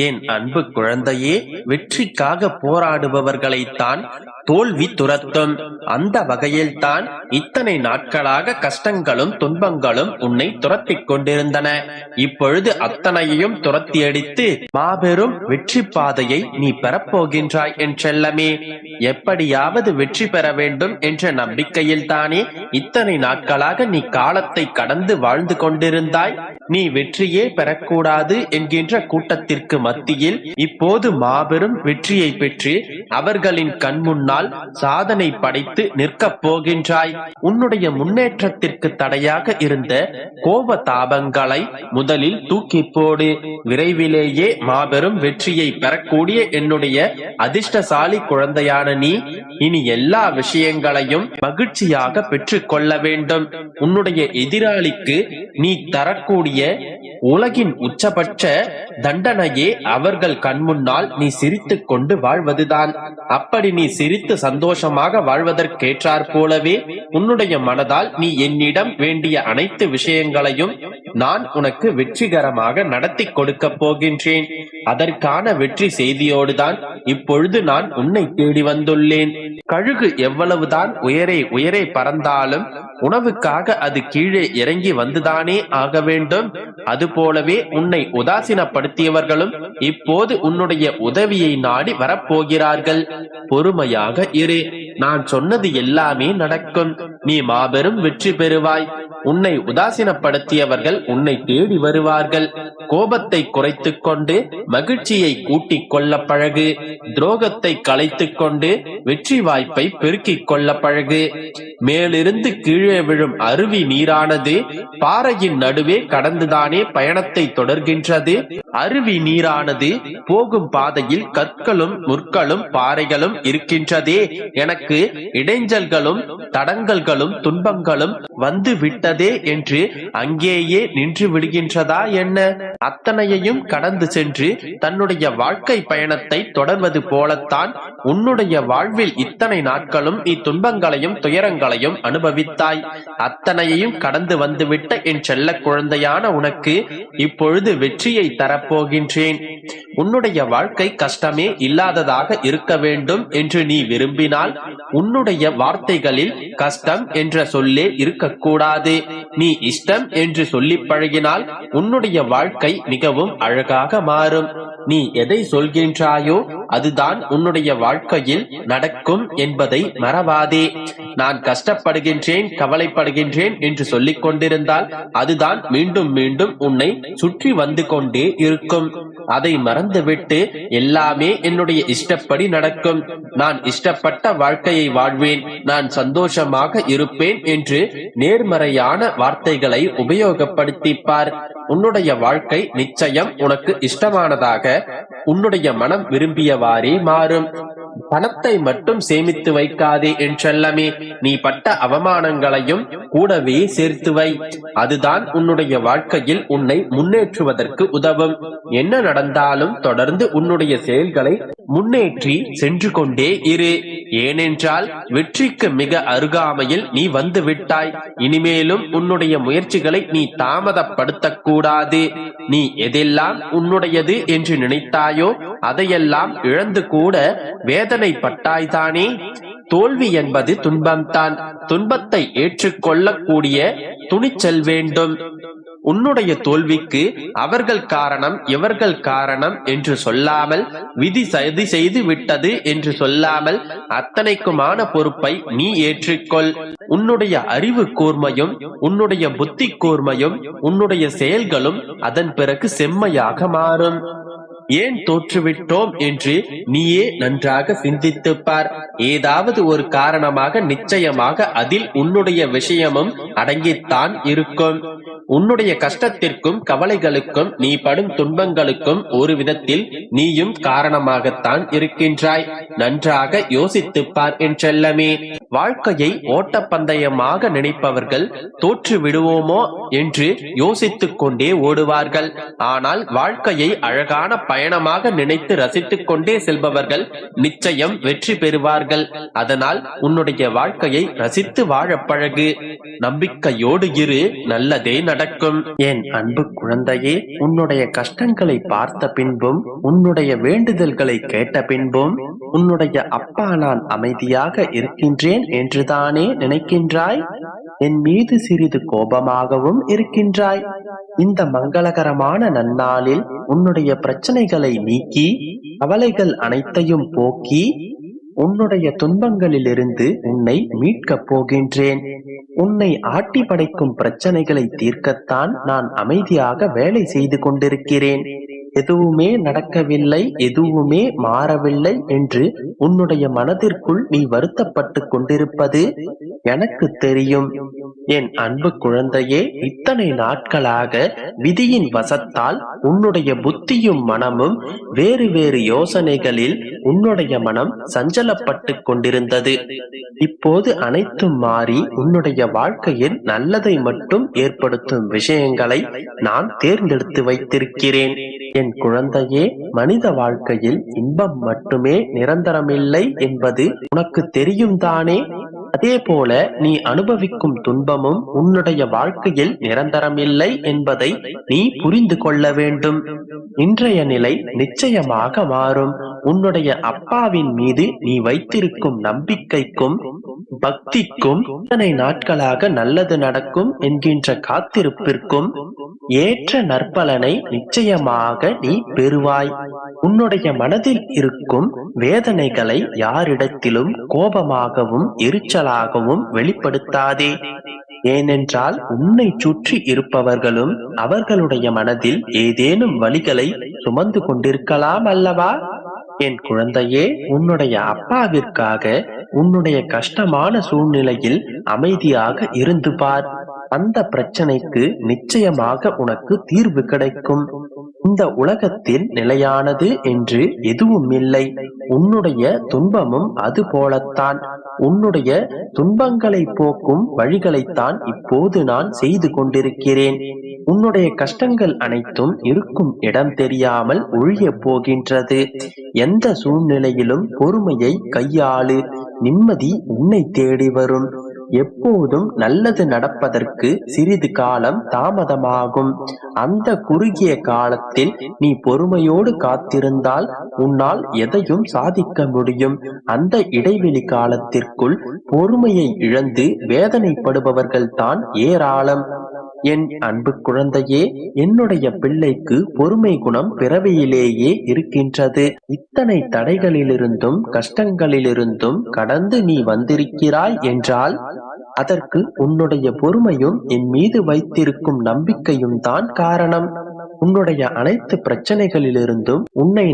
என் அன்பு குழந்தையே வெற்றிக்காக போராடுபவர்களைத்தான் தோல்வி துரத்தும். அந்த வகையில்தான் இத்தனை நாட்களாக கஷ்டங்களும் துன்பங்களும் உன்னை துரத்திக் கொண்டிருந்தன. இப்பொழுது அத்தனையையும் துரத்தி அடித்து மாபெரும் வெற்றி பாதையை நீ பெறப்போகின்றாய் என்றெல்லமே எப்படியாவது வெற்றி பெற வேண்டும் என்ற நம்பிக்கையில் தானே இத்தனை நாட்களாக நீ காலத்தை கடந்து வாழ்ந்து கொண்டிருந்தாய். நீ வெற்றியே பெறக்கூடாது என்கின்ற கூட்டத்திற்கு மத்தியில் இப்போது மாபெரும் வெற்றியை பெற்று அவர்களின் கண்முன்னால் முன்னால் சாதனை படைத்து நிற்கப் போகின்றாய். உன்னுடைய முன்னேற்றத்திற்கு தடையாக இருந்த கோப தாபங்களை முதலில் தூக்கி போடு. விரைவிலேயே மாபெரும் வெற்றியை பெறக்கூடிய என்னுடைய அதிர்ஷ்டசாலி குழந்தையான நீ இனி எல்லா விஷயங்களையும் மகிழ்ச்சியாக பெற்றுக் கொள்ள வேண்டும். உன்னுடைய எதிராளிக்கு நீ தரக்கூடிய உலகின் உச்சபட்ச தண்டனையே அவர்கள் கண்முன்னால் நீ சிரித்துக் கொண்டு வாழ்வதுதான். அப்படி நீ சிரி சிரித்து சந்தோஷமாக வாழ்வதற்கேற்றாற் போலவே உன்னுடைய மனதால் நீ என்னிடம் வேண்டிய அனைத்து விஷயங்களையும் நான் உனக்கு வெற்றிகரமாக நடத்தி கொடுக்க போகின்றேன். அதற்கான வெற்றி செய்தியோடுதான் இப்பொழுது நான் உன்னை தேடி வந்துள்ளேன். கழுகு எவ்வளவுதான் உயரே உயரே பறந்தாலும் உணவுக்காக அது கீழே இறங்கி வந்துதானே ஆக வேண்டும்? அதுபோலவே உன்னை உதாசீனப்படுத்தியவர்களும் இப்போது உன்னுடைய உதவியை நாடி வரப்போகிறார்கள். பொறுமையாக இரு. நான் சொன்னது எல்லாமே நடக்கும். நீ மாபெரும் வெற்றி பெறுவாய். உன்னை உதாசீனப்படுத்தியவர்கள் உன்னை தேடி வருவார்கள். கோபத்தை குறைத்துக் கொண்டு மகிழ்ச்சியை கூட்டிக் கொள்ள பழகு. துரோகத்தை களைத்துக் கொண்டு வெற்றி வாய்ப்பை பெருக்கிக் கொள்ள பழகு. மேலிருந்து கீழே விழும் அருவி நீரானது பாறையின் நடுவே கடந்துதானே பயணத்தை தொடர்கின்றது. அருவி நீரானது போகும் பாதையில் கற்களும் முற்களும் பாறைகளும் இருக்கின்றதே. எனக்கு இடைஞ்சல்களும் தடங்கல்களும் துன்பங்களும் வந்து விட்டதே என்று அங்கேயே நின்று விடுகின்றதா என்ன? அத்தனையையும் கடந்து சென்று தன்னுடைய வாழ்க்கை பயணத்தை தொடர்வது போலத்தான் உன்னுடைய வாழ்வில் இத்தனை நாட்களும் இத்துன்பங்களையும் துயரங்களையும் அனுபவித்தாய். அத்தனையையும் கடந்து வந்துவிட்ட என் செல்ல குழந்தையான உனக்கு இப்பொழுது வெற்றியை தரப்போகின்றேன். உன்னுடைய வாழ்க்கை கஷ்டமே இல்லாததாக இருக்க வேண்டும் என்று நீ விரும்பினால் உன்னுடைய வார்த்தைகளில் கஷ்டம் என்ற சொல்லே இருக்கக்கூடாது. நீ இஷ்டம் என்று சொல்லி பழகினால் உன்னுடைய வாழ்க்கை மிகவும் அழகாக மாறும். நீ எதை சொல்கின்றாயோ அதுதான் உன்னுடைய வாழ்க்கையில் நடக்கும் என்பதை மறவாதே. நான் கஷ்டப்படுகின்றேன் கவலைப்படுகின்றேன் என்று சொல்லிக் கொண்டிருந்தால் அதுதான் மீண்டும் மீண்டும் உன்னை சுற்றி வந்து கொண்டே இருக்கும். அதை மறந்துவிட்டு எல்லாமே என்னுடைய இஷ்டப்படி நடக்கும். நான் இஷ்டப்பட்ட வாழ்க்கையை வாழ்வேன். நான் சந்தோஷமாக இருப்பேன் என்று நேர்மறையான வார்த்தைகளை உபயோகப்படுத்திப்பார். உன்னுடைய வாழ்க்கை நிச்சயம் உனக்கு இஷ்டமானதாக உன்னுடைய மனம் விரும்பிய விரும்பியவாறே மாறும். பணத்தை மட்டும் சேமித்து வைக்காதே என்றெல்லமே நீ பட்ட அவமானங்களையும் கூடவே சேர்த்து வை. அதுதான் உன்னுடைய வாழ்க்கையில் உன்னை முன்னேற்றுவதற்கு உதவும். என்ன நடந்தாலும் தொடர்ந்து உன்னுடைய செயல்களை முன்னேற்றி சென்று கொண்டே இரு. ஏனென்றால் வெற்றிக்கு மிக அருகாமையில் நீ வந்து விட்டாய். இனிமேலும் உன்னுடைய முயற்சிகளை நீ தாமதப்படுத்தக்கூடாது. நீ எதெல்லாம் உன்னுடையது என்று நினைத்தாயோ அதையெல்லாம் இழந்து கூட வேதனைப்பட்டாய்தானே. தோல்வி என்பது துன்பம்தான். துன்பத்தை ஏற்றுக்கொள்ளக்கூடிய துணிச்சல் வேண்டும். உன்னுடைய தோல்விக்கு அவர்கள் காரணம் இவர்கள் காரணம் என்று சொல்லாமல் விதி சதி செய்து விட்டது என்று சொல்லாமல் அத்தனைக்குமான பொறுப்பை நீ ஏற்றுக்கொள். உன்னுடைய அறிவு கூர்மையும் உன்னுடைய புத்தி கூர்மையும் உன்னுடைய செயல்களும் அதன் பிறகு செம்மையாக மாறும். ஏன் தோற்றுவிட்டோம் என்று நீயே நன்றாக சிந்தித்துப்பார். ஏதாவது ஒரு காரணமாக நிச்சயமாக அதில் உன்னுடைய விஷயமும் அடங்கித்தான் இருக்கும். உன்னுடைய கஷ்டத்திற்கும் கவலைகளுக்கும் நீ படும் துன்பங்களுக்கும் ஒரு விதத்தில் நீயும் காரணமாகத்தான் இருக்கின்றாய். நன்றாக யோசித்துப் பார் என்றெல்லமே வாழ்க்கையை ஓட்டப்பந்தயமாக நினைப்பவர்கள் தோற்று விடுவோமோ என்று யோசித்துக் கொண்டே ஓடுவார்கள். ஆனால் வாழ்க்கையை அழகான பயணமாக நினைத்து ரசித்துக் கொண்டே செல்பவர்கள் நிச்சயம் வெற்றி பெறுவார்கள். அதனால் உன்னுடைய வாழ்க்கையை ரசித்து வாழ பழகு. நம்பிக்கையோடு இரு நல்லதே நடக்கும். என் அன்பு குழந்தையே உன்னுடைய கஷ்டங்களை பார்த்த பின்பும் உன்னுடைய வேண்டுதல்களை கேட்ட பின்பும் உன்னுடைய அப்பா நான் அமைதியாக இருக்கின்றேன் என்றுதானே நினைக்கின்றாய்? என் மீது சிறிது கோபமாகவும் இருக்கின்றாய். இந்த மங்களகரமான நன்னாளில் உன்னுடைய பிரச்சனைகளை நீக்கி கவலைகள் அனைத்தையும் போக்கி உன்னுடைய துன்பங்களிலிருந்து உன்னை மீட்கப் போகின்றேன். உன்னை ஆட்டி படைக்கும் பிரச்சனைகளை தீர்க்கத்தான் நான் அமைதியாக வேலை செய்து கொண்டிருக்கிறேன். எதுவுமே நடக்கவில்லை எதுவுமே மாறவில்லை என்று உன்னுடைய மனதிற்குள் நீ வருத்தப்பட்டு கொண்டிருப்பது எனக்கு தெரியும். என் அன்பு குழந்தையே இத்தனை நாட்களாக விதியின் வசத்தால் உன்னுடைய புத்தியும் மனமும் வேறு வேறு யோசனைகளில் உன்னுடைய மனம் சஞ்சலப்பட்டு கொண்டிருந்தது. இப்போது அனைத்தும் மாறி உன்னுடைய வாழ்க்கையில் நல்லதை மட்டும் ஏற்படுத்தும் விஷயங்களை நான் தேர்ந்தெடுத்து வைத்திருக்கிறேன். என் குழந்தையே மனித வாழ்க்கையில் இன்பம் மட்டுமே நிரந்தரமில்லை என்பது உனக்கு தெரியும் தானே? அதே போல நீ அனுபவிக்கும் துன்பமும் உன்னுடைய வாழ்க்கையில் நிரந்தரமில்லை என்பதை நீ புரிந்து கொள்ள வேண்டும். இன்றைய நிலை நிச்சயமாக மாறும். உன்னுடைய அப்பாவின் மீது நீ வைத்திருக்கும் நம்பிக்கைக்கும் பக்திக்கும் இத்தனை நாட்களாக நல்லது நடக்கும் என்கின்ற காத்திருப்பிற்கும் ஏற்ற நற்பலனை நிச்சயமாக நீ பெறுவாய். உன்னுடைய மனதில் இருக்கும் வேதனைகளை யாரிடத்திலும் கோபமாகவும் எரிச்சலாகவும் வெளிப்படுத்தாதே. ஏனென்றால் உன்னை சுற்றி இருப்பவர்களும் அவர்களுடைய மனதில் ஏதேனும் வழிகளை சுமந்து கொண்டிருக்கலாம் அல்லவா? என் குழந்தையே உன்னுடைய அப்பாவிற்காக உன்னுடைய கஷ்டமான சூழ்நிலையில் அமைதியாக இருந்து பார். அந்த பிரச்சனைக்கு நிச்சயமாக உனக்கு தீர்வு கிடைக்கும். இந்த உலகத்தில் நிலையானது என்று எதுவும் இல்லை உன்னுடைய துன்பமும் அது போலத்தான். உன்னுடைய துன்பங்களை போக்கும் வழிகளைத்தான் இப்போது நான் செய்து கொண்டிருக்கிறேன். உன்னுடைய கஷ்டங்கள் அனைத்தும் இருக்கும் இடம் தெரியாமல் ஒழிய போகின்றது. எந்த சூழ்நிலையிலும் பொறுமையை கையாளு. நிம்மதி உன்னை தேடி வரும். எப்போதும் நல்லது நடப்பதற்கு சிறிது காலம் தாமதமாகும். அந்த குறுகிய காலத்தில் நீ பொறுமையோடு காத்திருந்தால் உன்னால் எதையும் சாதிக்க முடியும். அந்த இடைவெளி காலத்திற்குள் பொறுமையை இழந்து வேதனைப்படுபவர்கள் தான் ஏராளம். என் அன்பு குழந்தையே என்னுடைய பிள்ளைக்கு பொறுமை குணம் பிறவியிலேயே இருக்கின்றது. இத்தனை தடைகளிலிருந்தும் கஷ்டங்களிலிருந்தும் கடந்து நீ வந்திருக்கிறாய் என்றால் அதற்கு உன்னுடைய பொறுமையும் என் மீது வைத்திருக்கும் நம்பிக்கையும் தான் காரணம். உன்னுடைய அனைத்து பிரச்சனைகளிலிருந்தும் உன்னை